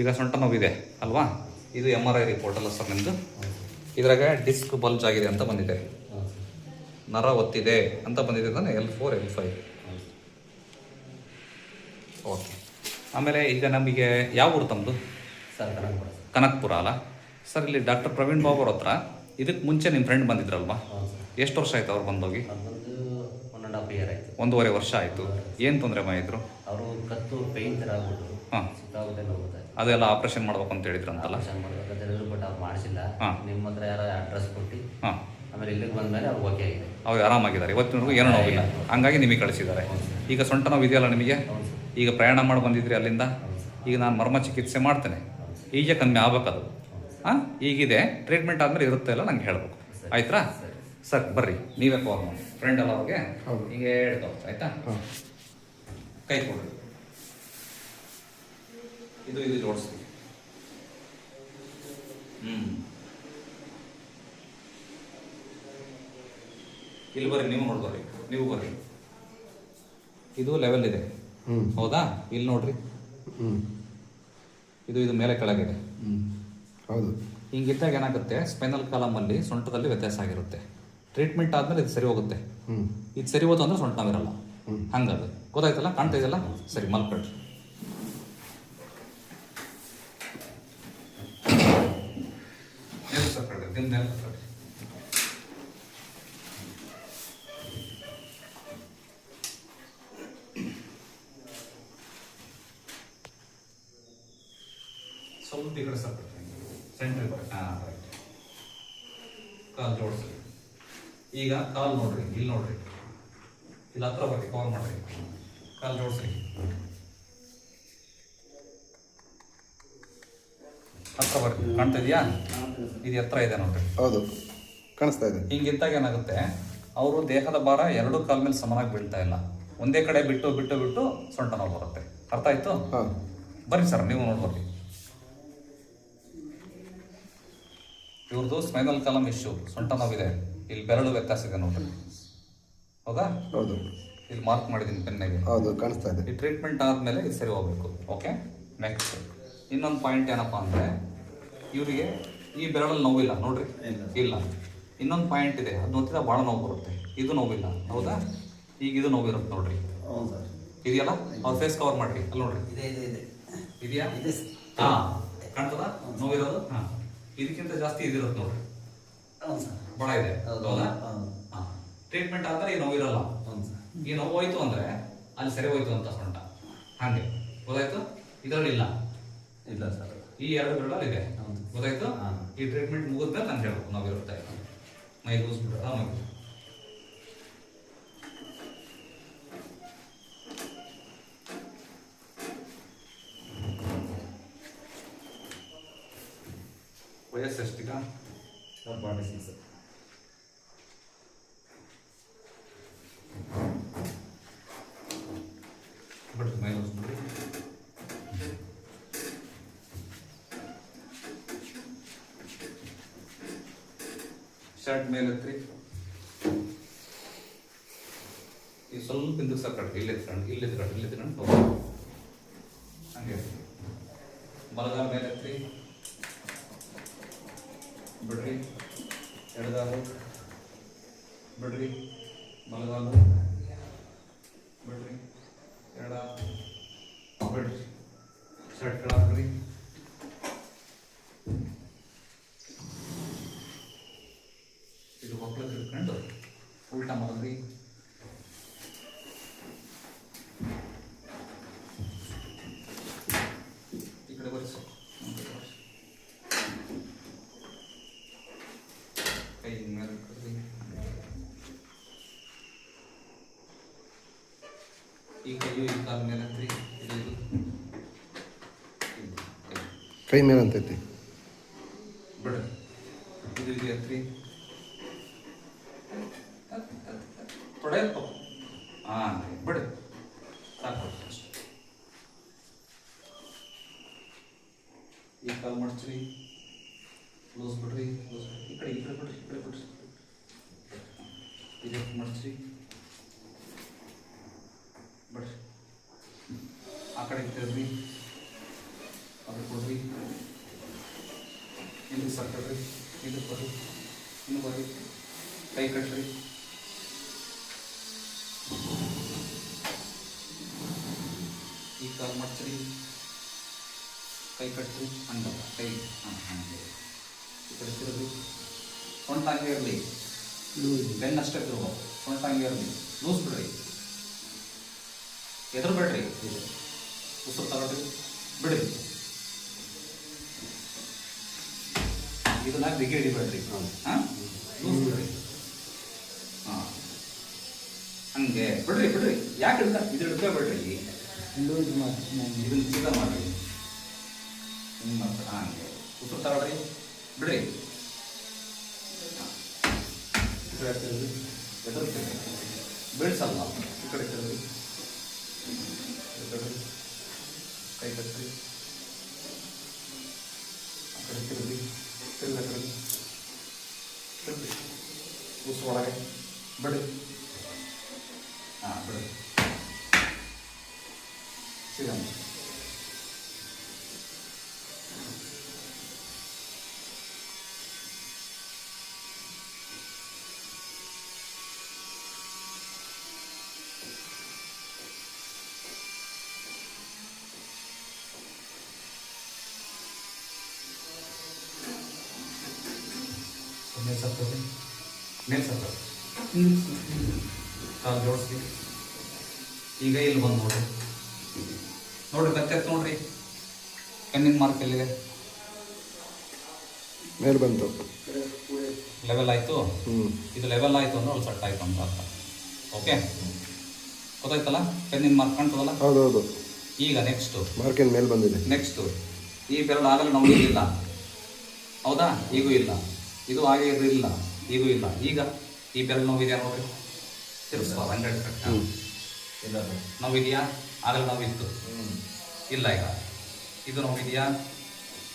ಈಗ ಸೊಂಟ ನೋವಿದೆ ಅಲ್ವಾ? ಇದು ಎಂ ಆರ್ ಐ ರಿಪೋರ್ಟ್ ಅಲ್ಲ ಸರ್ ನಿಮ್ಮದು ಇದ್ರಾಗ ಡಿಸ್ಕ್ ಬಲ್ಜ್ ಆಗಿದೆ ಅಂತ ಬಂದಿದೆ. ನರ ಒತ್ತಿದೆ ಅಂತ ಬಂದಿದೆ ತಾನೆ? L four L five okay ಆಮೇಲೆ ಈಗ ನಮಗೆ ಯಾವ ಊರು ತಮ್ಮದು ಸರ್ ಕನಕಪುರ. ಕನಕ್ಪುರ ಅಲ್ಲ? ಸರ್ ಇಲ್ಲಿ ಡಾಕ್ಟರ್ ಪ್ರವೀಣ್ ಬಾಬು ಅವ್ರ ಹತ್ರ ಇದಕ್ಕೆ ಮುಂಚೆ ನಿಮ್ಮ ಫ್ರೆಂಡ್ ಬಂದಿದ್ರಲ್ವಾ? ಎಷ್ಟು ವರ್ಷ ಆಯ್ತು ಅವ್ರು ಬಂದೋಗಿ? ಒಂದೂವರೆ ವರ್ಷ ಆಯಿತು. ಏನು ತೊಂದರೆ ಮಾಡಿದ್ರು? ಅವರು ಕತ್ತು ಪೇಯ್ನ್ ಥರ ಆಗ್ಬಿಟ್ಟು ಹಾಂ ಸಿಕ್ಕಾಗುತ್ತೆ ಅದೆಲ್ಲ ಆಪರೇಷನ್ ಮಾಡ್ಬೇಕು ಅಂತ ಹೇಳಿದ್ರಂತಲ್ಲ? ಆಪರೇಷನ್ ಮಾಡ್ಬೇಕಂತ ಹೇಳಿದ್ರು ಬಟ್ ಅವ್ರು ಮಾಡಿಸಿಲ್ಲ. ಹಾ. ನಿಮ್ಮ ಹತ್ರ ಯಾರೋ ಅಡ್ರೆಸ್ ಕೊಟ್ಟು ಹಾಂ. ಆಮೇಲೆ ಇಲ್ಲಿಗೆ ಬಂದಮೇಲೆ ಅವ್ರು ಓಕೆ ಆಗಿದೆ. ಅವ್ರು ಆರಾಮಾಗಿದ್ದಾರೆ. ಇವತ್ತಿನವರೆಗೂ ಏನೂ ನೋವಿಲ್ಲ. ಹಂಗಾಗಿ ನಿಮಗೆ ಕಳಿಸಿದ್ದಾರೆ. ಈಗ ಸೊಂಟ ನೋವು ಇದೆಯಲ್ಲ ನಿಮಗೆ? ಹೌದು ಸರ್. ಈಗ ಪ್ರಯಾಣ ಮಾಡಿ ಬಂದಿದ್ರಿ ಅಲ್ಲಿಂದ? ಈಗ ನಾನು ಮರ್ಮ ಚಿಕಿತ್ಸೆ ಮಾಡ್ತೇನೆ ಈಗ ಕಮ್ಮಿ ಆಗ್ಬೇಕದು. ಹಾಂ? ಈಗಿದೆ. ಟ್ರೀಟ್ಮೆಂಟ್ ಆದಮೇಲೆ ಇರುತ್ತೆ ಅಲ್ಲ ನಂಗೆ ಹೇಳ್ಬೇಕು. ಆಯ್ತಾ ಸರ್. ಬರ್ರಿ. ನೀವೇ ಕಾಲ್ ಮಾಡಿ. ಫ್ರೆಂಡ್ ಅಲ್ಲ ಅವ್ರಿಗೆ ಹೀಗೆ ಹೇಳ್ತಾವ ಆಯ್ತಾ? ಹಾಂ ಕೈ ಕೊಡ್ರಿ. ಇದು ಇದು ಜೋಡಿಸ್ತೀವಿ ಹ್ಮ್. ಇಲ್ಲಿ ಬರ್ರಿ ನೀವು ನೋಡ್ಬರ್ರಿ ನೀವು ಬರ್ರಿ. ಇದು ಲೆವೆಲ್ ಇದೆ. ಹೌದಾ? ಇಲ್ಲಿ ನೋಡ್ರಿ. ಇದು ಇದು ಮೇಲೆ ಕೆಳಗಿದೆ. ಹೌದು. ಹಿಂಗಿದ್ದಾಗ ಏನಾಗುತ್ತೆ? ಸ್ಪೈನಲ್ ಕಾಲಮಲ್ಲಿ ಸೊಂಟದಲ್ಲಿ ವ್ಯತ್ಯಾಸ ಆಗಿರುತ್ತೆ. ಟ್ರೀಟ್ಮೆಂಟ್ ಆದ್ಮೇಲೆ ಇದು ಸರಿ ಹೋಗುತ್ತೆ. ಇದು ಸರಿ ಹೋತು ಅಂದ್ರೆ ಸೊಂಟ ನಾವಿರಲ್ಲ. ಹಂಗದು. ಗೊತ್ತಾಯ್ತಲ್ಲ? ಕಾಣ್ತಾ ಇದೆಯಲ್ಲ? ಸರಿ ಮಲ್ಕೊಳ್ರಿ. ಸ್ವಲ್ಪ ಈ ಕಡೆ ಸ್ವಲ್ಪ ಸೆಂಟ್ರಿಗೆ ಕಡೆ. ಹಾಂ ರೈಟ್ ಕಾಲು ಜೋಡಿಸಿ ಈಗ ಕಾಲು ನೋಡ್ರಿ ಇಲ್ಲಿ ನೋಡ್ರಿ. ಇಲ್ಲಿ ಹತ್ರ ಬರ್ರಿ ಕವರ್ ಮಾಡ್ರಿ. ಕಾಲು ಜೋಡಿಸ್ರಿ. ಹತ್ರ ಬರ್ರಿ ಕಾಣ್ತಾ ಇದೆಯಾ ಇದು ಎತ್ತರ ಇದೆ ನೋಡ್ರಿ. ಹೌದು ಕಾಣಿಸ್ತಾ ಇದೆ. ಹಿಂಗಿದ್ದಾಗ ಏನಾಗುತ್ತೆ ಅವರು ದೇಹದ ಭಾರ ಎರಡೂ ಕಾಲ ಮೇಲೆ ಸಮನಾಗಿ ಬೀಳ್ತಾ ಇಲ್ಲ. ಒಂದೇ ಕಡೆ ಬಿಟ್ಟು ಬಿಟ್ಟು ಬಿಟ್ಟು ಸೊಂಟ ನೋವು ಬರುತ್ತೆ. ಅರ್ಥ ಆಯ್ತು? ಹಾಂ. ಬರ್ರಿ ಸರ್ ನೀವು ನೋಡ್ಬರ್ರಿ ಇವ್ರದ್ದು ಸ್ಪೈನಲ್ ಕಾಲಮ್ ಇಶ್ಯೂ ಸೊಂಟ ನೋವಿದೆ. ಇಲ್ಲಿ ಬೆರಳು ವ್ಯತ್ಯಾಸ ಇದೆ ನೋಡ್ರಿ. ಹೌದಾ? ಹೌದು. ಇಲ್ಲಿ ಮಾರ್ಕ್ ಮಾಡಿದ್ದೀನಿ ಪೆನ್ನಾಗಿ. ಹೌದು ಕಾಣಿಸ್ತಾ ಇದೆ. ಈ ಟ್ರೀಟ್ಮೆಂಟ್ ಆದಮೇಲೆ ಇದು ಸರಿ ಹೋಗ್ಬೇಕು. ಓಕೆ? ನೆಕ್ಸ್ಟ್. ಇನ್ನೊಂದು ಪಾಯಿಂಟ್ ಏನಪ್ಪ ಅಂದರೆ ಇವರಿಗೆ ಈ ಬೆರಳಲ್ಲಿ ನೋವಿಲ್ಲ ನೋಡ್ರಿ? ಇಲ್ಲ. ಇನ್ನೊಂದು ಪಾಯಿಂಟ್ ಇದೆ ಅದು ನೋಡ್ತಿದ್ರೆ ಭಾಳ ನೋವು ಬರುತ್ತೆ. ಇದು ನೋವಿಲ್ಲ ಹೌದಾ? ಈಗ ಇದು ನೋವಿರುತ್ತೆ ನೋಡ್ರಿ. ಇದೆಯಲ್ಲ? ಅವ್ರ ಫೇಸ್ ಕವರ್ ಮಾಡ್ರಿ ಅಲ್ಲಿ ನೋಡ್ರಿ. ಇದೆ ಇದೆ ಇದೆ. ಇದೆಯಾ? ಇದೆ ಹಾ. ಕಾಣ್ತದ? ನೋವಿರೋದು? ಹಾಂ. ಇದಕ್ಕಿಂತ ಜಾಸ್ತಿ ಇದಿರುತ್ತೆ ನೋಡ್ರಿ. ಭಾಳ ಇದೆ. ಹೌದು. ಹಾಂ. ಟ್ರೀಟ್ಮೆಂಟ್ ಆದ್ರೆ ಈ ನೋವಿರಲ್ಲ. ಈ ನೋವು ಹೋಯ್ತು ಅಂದ್ರೆ ಅಲ್ಲಿ ಸರಿ ಹೋಯ್ತು ಅಂತ ಸೊಂಟ. ಹಾಗೆ. ಗೊತ್ತಾಯ್ತು? ಇದರಲ್ಲಿ ಇಲ್ಲ. ಇಲ್ಲ ಸರ್. ಈ ಎರಡು ಬೆರಳಲ್ಲಿ ಇದೆ. ಹೌದು. ಗೊತ್ತಾಯ್ತು? ಹಾ. ಈ ಟ್ರೀಟ್ಮೆಂಟ್ ಮುಗಿದ್ಮೇಲೆ ನಾನು ಹೇಳ್ಬೇಕು. ನೋವಿರುತ್ತೆ ಮೈ ಲೂಸ್ ಬಿಡ್ರ ನೋವು ವಯಸ್ಸು ಎಷ್ಟೀಗ? ಸರ್ ಬಾಡಿ ಸಿಕ್ಸ್ ಬಿಡ್ರಿ ಮೈ ಲೂಸ್ ಬಿಡ್ರಿ ಶರ್ಟ್ ಮೇಲೆ ಹತ್ರಿ ಈ ಸ್ವಲ್ಪ ಹಿಂದಕ್ಕೆ ಸರ್ಕಟ್ ಇಲ್ಲಿ ಎತ್ಕೊಂಡು ಇಲ್ಲಿ ಎತ್ಕೊಂಡು ಇಲ್ಲಿ ಎತ್ಕೊಂಡು ಹೋಗಿ. ಮಲಗಾಲ ಮೇಲೆ ಹತ್ರಿ ಬಿಡ್ರಿ. ಎಡಗಾಲು ಬಿಡ್ರಿ. ಬಲಗಾಲು ಬಿಡ್ರಿ. ಎಡ ಬಿಡ್ರಿ. ಶರ್ಟ್ ಇದು ಮಕ್ಕಳು ಹಿಡ್ಕೊಂಡು ಉಲ್ಟಾ ಮಲಗ್ರಿ ಈ ಕಡೆ ಬರ್ರಿ ಸರ್ ಈ ಕಡೆ ಬರ್ರಿ. ಕೈ ಮೇಲೆ ಇಟ್ಕೊಳ್ರಿ. ಈ ಕೈಯು ಈ ಕಾಲ ಮೇಲೆ ಹತ್ರಿ ಇದು ಇದು. ಇದು ಕೈ. ಮೇಲೆ ಅಂತೈತಿ. ಈ ಕಾಲ್ ಮಾಡ್ತೀರಿ ಲೂಸ್ ಬಿಡ್ರಿ ಲೂಸ್ ಈ ಕಡೆ ಈ ಕಡೆ ಬಿಡ್ರಿ ಈ ಕಡೆ ಬಿಡ್ರಿ ಇದು ಮಾಡ್ತೀರಿ ಬಿಡ್ರಿ. ಆ ಕಡೆ ತಿರ್ರಿ ಅದು ಇದು ಸರ್ಕಳ್ರಿ ಇದು ಬರ್ರಿ ಇನ್ನು ಬರ್ರಿ ಕೈ ಕಟ್ರಿ. ಈ ಕಾಲು ಮಾಡ್ತೀರಿ ಕೈ ಕಟ್ರಿ. ಹಂಗ. ಕೈ. ಹಾಂ, ಹಂಗೆ. ಈ ಕಡೆ ತಿರುಗಿ ಸೊಂಟ ಹಂಗೆ ಇರಲಿ. ಬೆನ್ನಷ್ಟೇ ತಿರುಗೋ ಸೊಂಟ ಹಂಗೆ ಇರಲಿ. ಲೂಸ್ ಬಿಡ್ರಿ ಎದುರು ಬಿಡ್ರಿ ಉಸಿರು ತಗೊಳ್ರಿ ಬಿಡ್ರಿ. ಇದನ್ನ ಬಿಗಿ ಹಿಡಿಬೇಡ್ರಿ ಹಾಂ? ಬಿಡ್ರಿ ಹಾಂ. ಹಂಗೆ. ಬಿಡ್ರಿ ಬಿಡ್ರಿ. ಯಾಕೆ ಹಿಡ್ಕ ಇದು ಹಿಡ್ಕೋಬೇಡ್ರಿ ಇದನ್ನ ಸೀದಾ ಮಾಡ್ರಿ. ಹಿಂಗೆ ಮಾಡ್ತಾರೆ? ಹಂಗೆ. ಉತ್ತರ ತಗೊಳ್ರಿ ಬಿಡ್ರಿ. ಈ ಕಡೆ ತಿರುಗಿ ಎದುರು ಈ ಕಡೆ ತಿರುಗಿ ಉಸು ಒಳಗೆ ಬಿಡಿ ಹಾಂ ಬಿಡಿ ಕಾಲು ಜೋಡಿಸ್ಲಿ ಈಗ ಇಲ್ಲಿ ಬಂದು ನೋಡ್ರಿ ನೋಡ್ರಿ ಮತ್ತೆ ನೋಡ್ರಿ. ಕಣ್ಣಿನ ಮಾರ್ಕ್ ಎಲ್ಲಿದೆ? ಮೇಲೆ ಬಂತು. ಲೆವೆಲ್ ಆಯಿತು? ಇದು ಲೆವೆಲ್ ಆಯಿತು ಅಂದ್ರೆ ಅಲ್ಲಿ ಸೆಟ್ ಆಯಿತು ಅಂತ ಅರ್ಥ. ಓಕೆ ಗೊತ್ತಾಯ್ತಲ್ಲ? ಪೆನ್ನಿನ ಮಾರ್ಕ್ ಕಾಣ್ತದಲ್ಲ? ಹೌದು ಹೌದು ಈಗ ನೆಕ್ಸ್ಟು ಮಾರ್ಕಿನ ಮೇಲೆ ಬಂದಿದೆ? ನೆಕ್ಸ್ಟು ಈ ಬೆರಳು ಆಗಲ್ಲ ನಮಗೆ ಇಲ್ಲ ಹೌದಾ? ಈಗೂ ಇಲ್ಲ. ಇದು ಹಾಗೆ ಇದು ಇಲ್ಲ ಈಗೂ ಇಲ್ಲ. ಈಗ ಈ ಬೆಲ್ ನೋವಿದೆಯಾ ನೋಡ್ರಿ? ತಿರ್ಸ್ಬಾರ್ದು ಹಂಡ್ರೆಡ್ ಇಲ್ಲ ನೋವಿದೆಯಾ? ಆಗಲೇ ನೋವಿತ್ತು. ಹ್ಞೂ ಇಲ್ಲ ಈಗ. ಇದು ನೋವಿದೆಯಾ?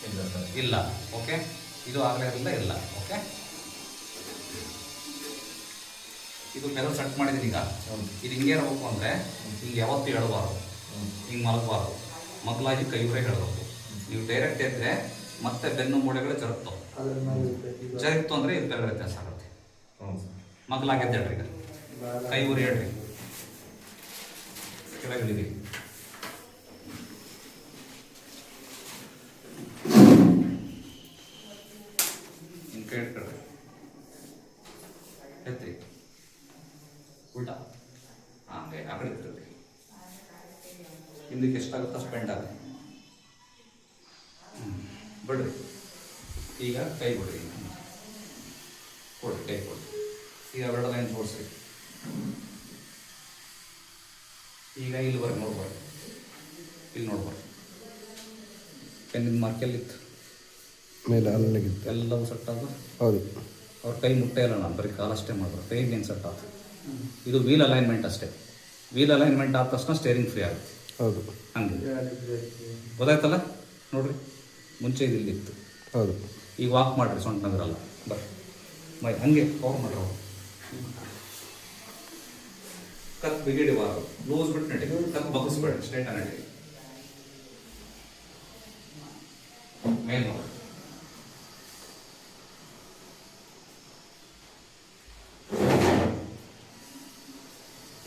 ಇಲ್ಲ ಸರ್. ಇಲ್ಲ. ಓಕೆ? ಇದು ಆಗಲೇ ಇರಲಿಲ್ಲ ಇಲ್ಲ. ಓಕೆ? ಇದು ಬೆರಳು ಸೆಟ್ ಮಾಡಿದ್ದೀನಿ ಈಗ. ಇದು ಹಿಂಗೆ ಇರಬೇಕು ಅಂದರೆ ಹಿಂಗೆ ಯಾವತ್ತೂ ಹೇಳಬಾರ್ದು ಹಿಂಗೆ ಮಲಗಬಾರ್ದು. ಕೈ ಕೈಯೂರೇ ಹೇಳಬೇಕು ನೀವು ಡೈರೆಕ್ಟ್ ಎದ್ದರೆ ಮತ್ತೆ ಬೆನ್ನು ಮೂಳೆಗಳು ಜರುಗ್ತಾವೆ. ಜರುಗ್ತು ಅಂದರೆ ಇದು ಬೆರಳು ವ್ಯತ್ಯಾಸ ಆಗುತ್ತೆ. ಮಕ್ಕಳಾಗಿ ಎದ್ದೇಳ್ರಿ ಈಗ ಕೈ ಉರಿ ಹೇಳ್ರಿ ಕೆಳಗಿಳಿರಿ. ಕೈ ಉಲ್ಟಾ. ಹಂಗೆ ಆ ಕಡೆ ಹಿಂದಕ್ಕೆ ಎಷ್ಟಾಗುತ್ತೋ ಸ್ಪೆಂಡ್ ಆಗುತ್ತೆ. ಹ್ಞೂ ಬಿಡ್ರಿ. ಈಗ ಕೈ ಬಿಡ್ರಿ ಕೊಡಿ ಕೈ ಕೊಡಿ. ಈಗ ಎರಡು ಲೈನ್ ಜೋಡಿಸ್ರಿ ಈಗ ಇಲ್ಲಿ ಬರ್ರಿ ನೋಡ್ಬಾರ್ದು. ಇಲ್ಲಿ ನೋಡ್ಬಾರ್ದು. ಪೆನ್ನಿನ ಮಾರ್ಕ್ ಎಲ್ಲಿತ್ತು? ಮೇಲೆ ಅಲ್ಲಿಗಿತ್ತು ಎಲ್ಲವೂ ಸೆಟ್ ಆದ ಹೌದು. ಅವ್ರ ಕೈ ಮುಟ್ಟೇ ಇಲ್ಲ ನಾನು ಬರೀ ಕಾಲಷ್ಟೇ ಮಾಡಿದ್ರು ಕೈ ಏನು ಸೆಟ್ ಆಯ್ತು ಇದು ವೀಲ್ ಅಲೈನ್ಮೆಂಟ್ ಅಷ್ಟೇ. ವೀಲ್ ಅಲೈನ್ಮೆಂಟ್ ಆದ ತಕ್ಷಣ ಸ್ಟೇರಿಂಗ್ ಫ್ರೀ ಆಗುತ್ತೆ. ಹೌದು. ಹಂಗೆ. ಗೊತ್ತಾಯ್ತಲ್ಲ? ನೋಡ್ರಿ. ಮುಂಚೆ ಇದು ಇಲ್ಲಿತ್ತು ಹೌದು. ಈಗ ವಾಕ್ ಮಾಡ್ರಿ ಸೊಂಟ ನಗರಲ್ಲ ಬರ್ರಿ ಮೈ ಹಂಗೆ ಕವರ್ ಮಾಡ್ರಿ ಕತ್ ಬಿಗಿಡಿಬಾರ್ದು ಲೂಸ್ ಬಿಟ್ಟು ನಡಿ. ಕತ್ ಬಗ್ಸ್ಬೇಡ ಸ್ಟ್ರೈಟ್ ನಡಿ. ಮೇಲ್ ನೋಡಿ.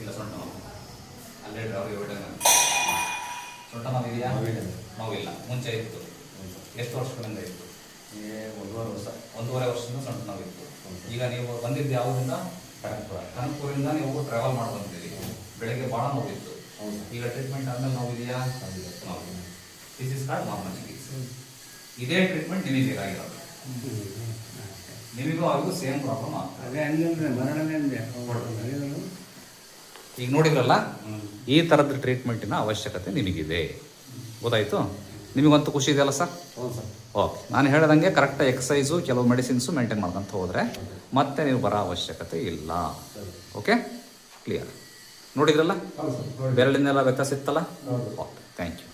ಇಲ್ಲ ಸೊಂಟ ಮಾವು. ಅಲ್ಲೇ ಡ್ರಾವ್ ಎವಿಡೆ ಸೊಂಟ ನೋವು ಇದೆಯಾ? ನೋವಿಲ್ಲ ಮುಂಚೆ ಇತ್ತು. ಎಷ್ಟು ವರ್ಷಗಳಿಂದ ಇತ್ತು? ಒಂದೂವರೆ ವರ್ಷ ಒಂದೂವರೆ ವರ್ಷದಿಂದ ಸಣ್ಣ ನಾವಿತ್ತು ಈಗ ನೀವು ಬಂದಿದ್ದು ಯಾವುದರಿಂದ? ಕನಕ್ಪುರ. ಕನಕ್ಪುರಿಂದ ನೀವು ಟ್ರಾವೆಲ್ ಮಾಡಿ ಬಂದಿದ್ದೀರಿ. ಬೆಳಗ್ಗೆ ಭಾಳ ನೋವಿತ್ತು. ಈಗ ಟ್ರೀಟ್ಮೆಂಟ್ ಆದ್ಮೇಲೆ ನೋವಿದೆಯಾ? ದಿಸ್ ಇಸ್ ಕಾರ್ಡ್ ನಾರ್ಮಲ್ ಇದೇ ಟ್ರೀಟ್ಮೆಂಟ್ ನಿಮಗೆ ಬೇಕಾಗಿರೋದು ನಿಮಗೂ ಅವ್ರಿಗೂ ಸೇಮ್ ಪ್ರಾಬ್ಲಮ್ ಆಗ್ತದೆ. ಈಗ ನೋಡಿದ್ರಲ್ಲ? ಈ ಥರದ ಟ್ರೀಟ್ಮೆಂಟಿನ ಅವಶ್ಯಕತೆ ನಿಮಗಿದೆ. ಗೊತ್ತಾಯ್ತು? ನಿಮಗಂತೂ ಖುಷಿ ಇದೆಯಲ್ಲ ಸರ್? ಓಕೆ. ನಾನು ಹೇಳ್ದಂಗೆ ಕರೆಕ್ಟ್ ಎಕ್ಸಸೈಸು ಕೆಲವು ಮೆಡಿಸಿನ್ಸು ಮೇಂಟೈನ್ ಮಾಡ್ಕೊಂತ ಹೋದರೆ ಮತ್ತೆ ನೀವು ಬರೋ ಅವಶ್ಯಕತೆ ಇಲ್ಲ. ಓಕೆ ಕ್ಲಿಯರ್ ನೋಡಿದ್ರಲ್ಲ? ಬೆರಳಿನೆಲ್ಲ ವ್ಯತ್ಯಾಸ ಇತ್ತಲ್ಲ? Okay thank you